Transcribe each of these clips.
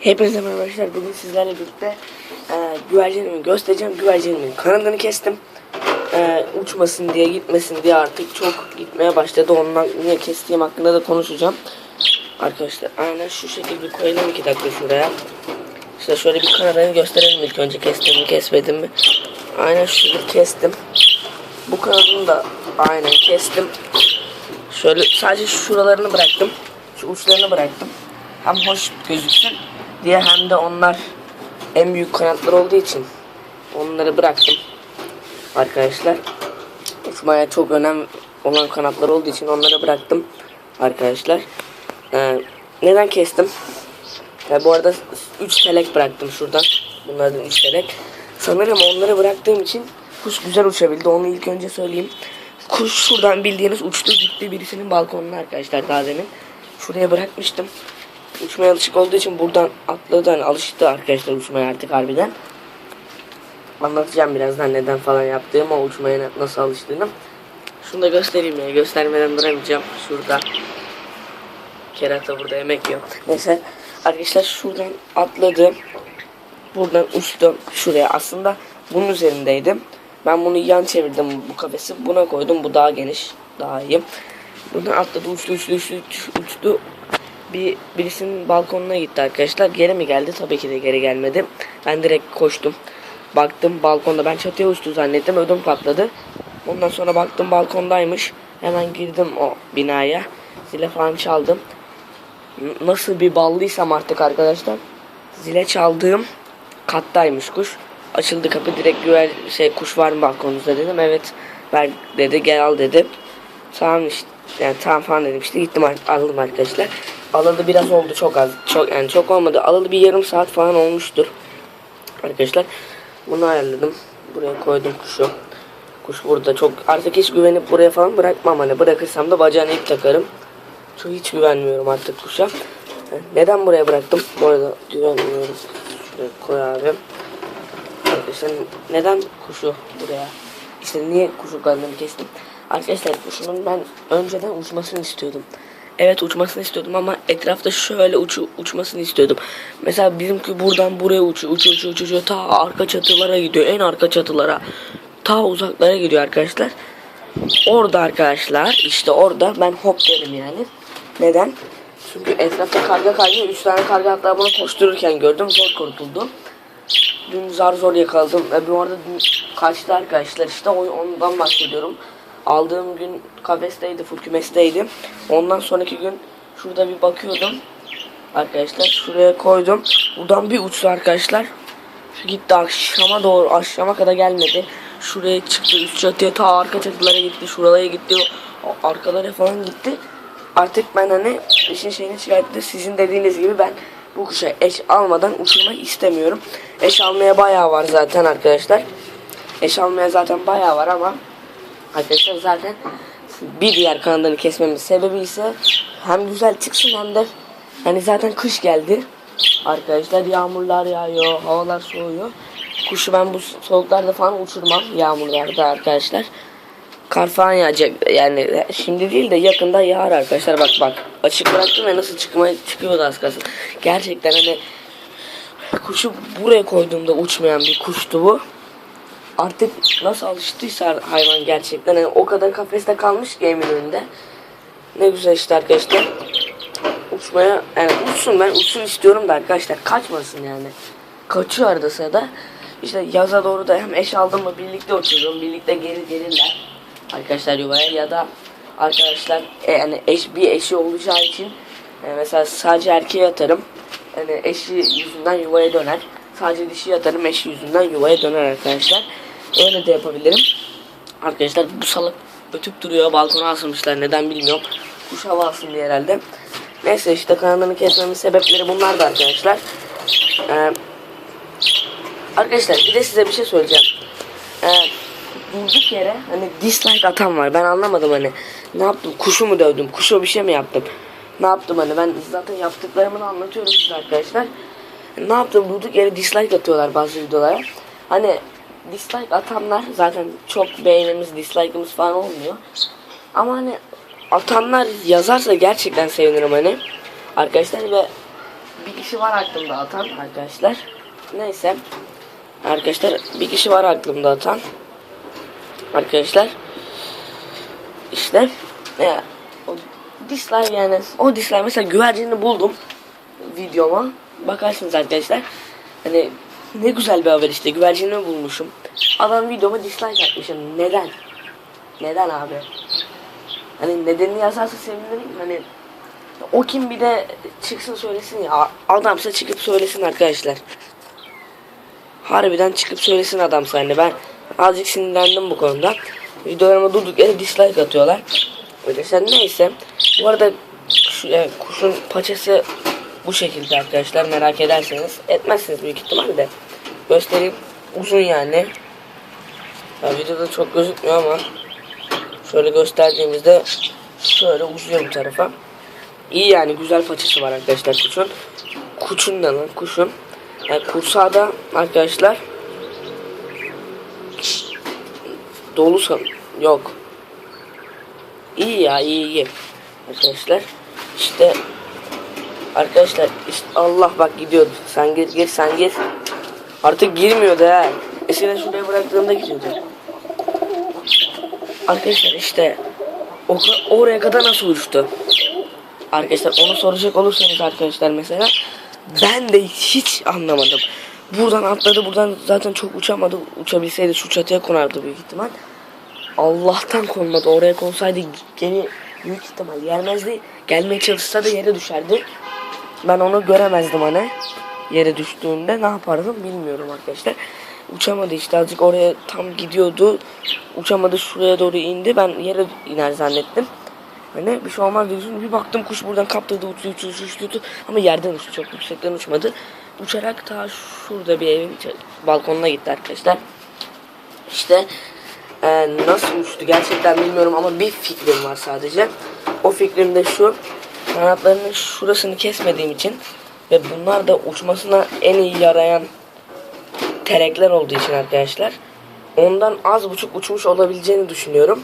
Hepinize merhaba arkadaşlar. Bugün sizlerle birlikte e, güvercinimi göstereceğim. Güvercinimin kanadını kestim. E, uçmasın diye gitmesin diye artık çok gitmeye başladı. Ondan niye kestiğim hakkında da konuşacağım. Arkadaşlar aynen şu şekilde koyalım iki dakika şuraya. İşte şöyle bir kanadını gösterelim ilk önce kestim mi kesmedim mi. Aynen şu şekilde kestim. Bu kanadını da aynen kestim. Şöyle sadece şuralarını bıraktım. Şu uçlarını bıraktım. Hem hoş gözüksün diye hem de onlar en büyük kanatlar olduğu için onları bıraktım. Arkadaşlar uçmaya çok önem olan kanatlar olduğu için onları bıraktım. Arkadaşlar Ee, neden kestim? Ya bu arada 3 telek bıraktım şuradan. Bunlardan 3 telek. Sanırım onları bıraktığım için kuş güzel uçabildi. Onu ilk önce söyleyeyim. Kuş şuradan bildiğiniz uçtu gitti birisinin balkonuna arkadaşlar daha demin. Şuraya bırakmıştım. Uçmaya alışık olduğu için buradan atladı. Hani alıştı arkadaşlar uçmaya artık harbiden. Anlatacağım birazdan neden falan yaptığım o uçmaya na- nasıl alıştığını. Şunu da göstereyim ya. Göstermeden duramayacağım. Şurada. Kerata burada yemek yok. Neyse. Arkadaşlar şuradan atladı. Buradan uçtum şuraya. Aslında bunun üzerindeydim. Ben bunu yan çevirdim bu kafesi. Buna koydum. Bu daha geniş. Daha iyi. Buradan atladı uçtu uçtu uçtu. uçtu. Bir birisinin balkonuna gitti arkadaşlar. Geri mi geldi? Tabii ki de geri gelmedi. Ben direkt koştum. Baktım balkonda ben çatıya uçtu zannettim. Ödüm patladı. Ondan sonra baktım balkondaymış. Hemen girdim o binaya. Zile falan çaldım. Nasıl bir ballıysam artık arkadaşlar. Zile çaldığım kattaymış kuş. Açıldı kapı direkt güver şey kuş var mı balkonunuzda dedim. Evet ver dedi gel al dedi. Tamam işte yani tamam falan dedim işte gittim aldım arkadaşlar. Alalı biraz oldu çok az. Çok yani çok olmadı. Alalı bir yarım saat falan olmuştur. Arkadaşlar bunu ayarladım. Buraya koydum kuşu. Kuş burada çok artık hiç güvenip buraya falan bırakmam hani bırakırsam da bacağına ip takarım. Çok hiç güvenmiyorum artık kuşa. Neden buraya bıraktım? Bu arada güvenmiyorum. Şuraya koy abi. Arkadaşlar neden kuşu buraya? İşte niye kuşu kanadını kestim? Arkadaşlar kuşumun ben önceden uçmasını istiyordum. Evet uçmasını istiyordum ama etrafta şöyle uçu, uçmasını istiyordum. Mesela bizimki buradan buraya uçuyor, uçuyor, uçuyor, uçuyor, ta arka çatılara gidiyor, en arka çatılara. Ta uzaklara gidiyor arkadaşlar. Orada arkadaşlar işte orada ben hop derim yani. Neden? Çünkü etrafta karga kaynıyor. Üç tane karga hatta bunu koştururken gördüm. Zor kurtuldum. Dün zar zor yakaladım. Ve bu arada dün kaçtı arkadaşlar işte ondan bahsediyorum. Aldığım gün kafesteydi, full kümesteydi. Ondan sonraki gün şurada bir bakıyordum. Arkadaşlar şuraya koydum. Buradan bir uçtu arkadaşlar. Gitti akşama doğru akşama kadar gelmedi. Şuraya çıktı üst çatıya ta arka çatılara gitti. Şuralara gitti. Arkalara falan gitti. Artık ben hani işin şeyini çıkarttı. Sizin dediğiniz gibi ben bu kuşa eş almadan uçurmak istemiyorum. Eş almaya bayağı var zaten arkadaşlar. Eş almaya zaten bayağı var ama arkadaşlar zaten bir diğer kanadını kesmemin sebebi ise hem güzel çıksın hem de hani zaten kış geldi. Arkadaşlar yağmurlar yağıyor, havalar soğuyor. Kuşu ben bu soğuklarda falan uçurmam yağmurlarda arkadaşlar. Kar falan yağacak yani şimdi değil de yakında yağar arkadaşlar bak bak açık bıraktım ve nasıl çıkmaya çıkıyordu az kalsın. Gerçekten hani kuşu buraya koyduğumda uçmayan bir kuştu bu. Artık nasıl alıştıysa hayvan gerçekten hani o kadar kafeste kalmış ki emin önünde. Ne güzel işte arkadaşlar. Uçmaya yani uçsun ben uçsun istiyorum da arkadaşlar kaçmasın yani. Kaçıyor arada sırada. İşte yaza doğru da hem eş aldım mı birlikte uçurum. Birlikte geri gelirler. Arkadaşlar yuvaya ya da arkadaşlar e, yani eş bir eşi olacağı için e, mesela sadece erkeğe atarım. Yani eşi yüzünden yuvaya döner. Sadece dişi atarım eşi yüzünden yuvaya döner arkadaşlar. Öyle de yapabilirim. Arkadaşlar bu salak ötüp duruyor. Balkona asılmışlar. Neden bilmiyorum. Kuş hava alsın diye herhalde. Neyse işte kanadını kesmemin sebepleri bunlar da arkadaşlar. Ee, arkadaşlar bir de size bir şey söyleyeceğim. Ee, durduk yere hani dislike atan var. Ben anlamadım hani. Ne yaptım? Kuşu mu dövdüm? Kuşu bir şey mi yaptım? Ne yaptım hani? Ben zaten yaptıklarımı anlatıyorum size arkadaşlar. Ne yaptım? Durduk yere dislike atıyorlar bazı videolara. Hani dislike atanlar zaten çok beğenimiz, dislike'ımız falan olmuyor. Ama hani atanlar yazarsa gerçekten sevinirim hani. Arkadaşlar ve bir kişi var aklımda atan arkadaşlar. Neyse. Arkadaşlar bir kişi var aklımda atan. Arkadaşlar. İşte ya, o dislike yani o dislike mesela güvercini buldum videoma. Bakarsınız arkadaşlar. Hani ne güzel bir haber işte güvercini bulmuşum. Adam videoma dislike atmışım. Neden? Neden abi? Hani nedenini yazarsa sevinirim. Hani o kim bir de çıksın söylesin ya. Adamsa çıkıp söylesin arkadaşlar. Harbiden çıkıp söylesin adamsa hani ben azıcık sinirlendim bu konuda. Videolarıma durduk yere dislike atıyorlar. Arkadaşlar neyse. Bu arada şu, yani kuşun paçası bu şekilde arkadaşlar merak ederseniz. Etmezsiniz büyük ihtimalle. Göstereyim. Uzun yani. Ya videoda çok gözükmüyor ama şöyle gösterdiğimizde şöyle uzuyor bu tarafa. İyi yani güzel paçası var arkadaşlar kuşun. Kuşun da lan kuşun. Yani kursağı da arkadaşlar dolu san yok. İyi ya iyi iyi. Arkadaşlar işte arkadaşlar işte Allah bak gidiyordu. Sen gir gir sen gir. Artık girmiyordu ha. Eskiden şuraya bıraktığımda gidiyordu. Arkadaşlar işte o, oraya kadar nasıl uçtu? Arkadaşlar onu soracak olursanız arkadaşlar mesela ben de hiç anlamadım. Buradan atladı buradan zaten çok uçamadı. Uçabilseydi şu çatıya konardı büyük ihtimal. Allah'tan konmadı. Oraya konsaydı gene büyük ihtimal gelmezdi. Gelmeye çalışsa da yere düşerdi. Ben onu göremezdim hani. Yere düştüğünde ne yapardım bilmiyorum arkadaşlar. Uçamadı işte azıcık oraya tam gidiyordu. Uçamadı şuraya doğru indi. Ben yere iner zannettim. Hani bir şey olmaz düşündüm. Bir baktım kuş buradan kaptırdı uçtu uçtu uçtu uçtu. Ama yerden uçtu çok yüksekten uçmadı. Uçarak ta şurada bir evin balkonuna gitti arkadaşlar. İşte e, nasıl uçtu gerçekten bilmiyorum ama bir fikrim var sadece. O fikrim de şu. Kanatlarının şurasını kesmediğim için ve bunlar da uçmasına en iyi yarayan terekler olduğu için arkadaşlar. Ondan az buçuk uçmuş olabileceğini düşünüyorum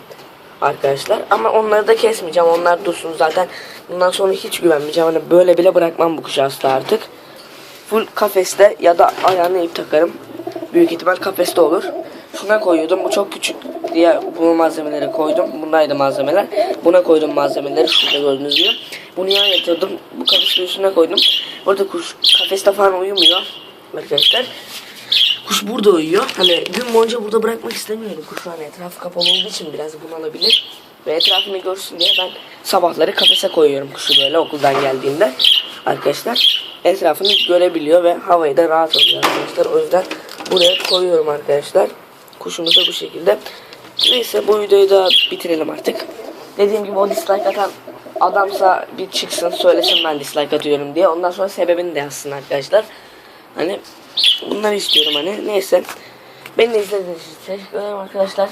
arkadaşlar. Ama onları da kesmeyeceğim. Onlar dursun zaten. Bundan sonra hiç güvenmeyeceğim. Hani böyle bile bırakmam bu kuşu asla artık. Full kafeste ya da ayağına ip takarım. Büyük ihtimal kafeste olur. Şuna koyuyordum. Bu çok küçük diye bu malzemeleri koydum. Bunlardı malzemeler. Buna koydum malzemeleri. Şurada gördüğünüz gibi. Bunu yan yatırdım. Bu kafeste üstüne koydum. Burada kuş kafeste falan uyumuyor. Arkadaşlar. Kuş burada uyuyor. Hani gün boyunca burada bırakmak istemiyorum kuşu. Hani etrafı kapalı olduğu için biraz bunalabilir. Ve etrafını görsün diye ben sabahları kafese koyuyorum kuşu böyle okuldan geldiğinde. Arkadaşlar etrafını görebiliyor ve havayı da rahat alıyor arkadaşlar. O yüzden buraya koyuyorum arkadaşlar. Kuşumuz da bu şekilde. Neyse bu videoyu da bitirelim artık. Dediğim gibi o dislike atan adamsa bir çıksın söylesin ben dislike atıyorum diye. Ondan sonra sebebini de yazsın arkadaşlar. Hani bunları istiyorum hani. Neyse. Beni izlediğiniz için teşekkür ederim arkadaşlar.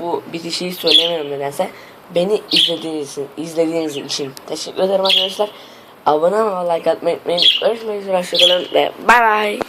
Bu bitişi söyleyemiyorum nedense. Beni izlediğiniz için, izlediğiniz için teşekkür ederim arkadaşlar. Abone olmayı, like atmayı unutmayın. Görüşmek üzere. Hoşçakalın ve bay bay.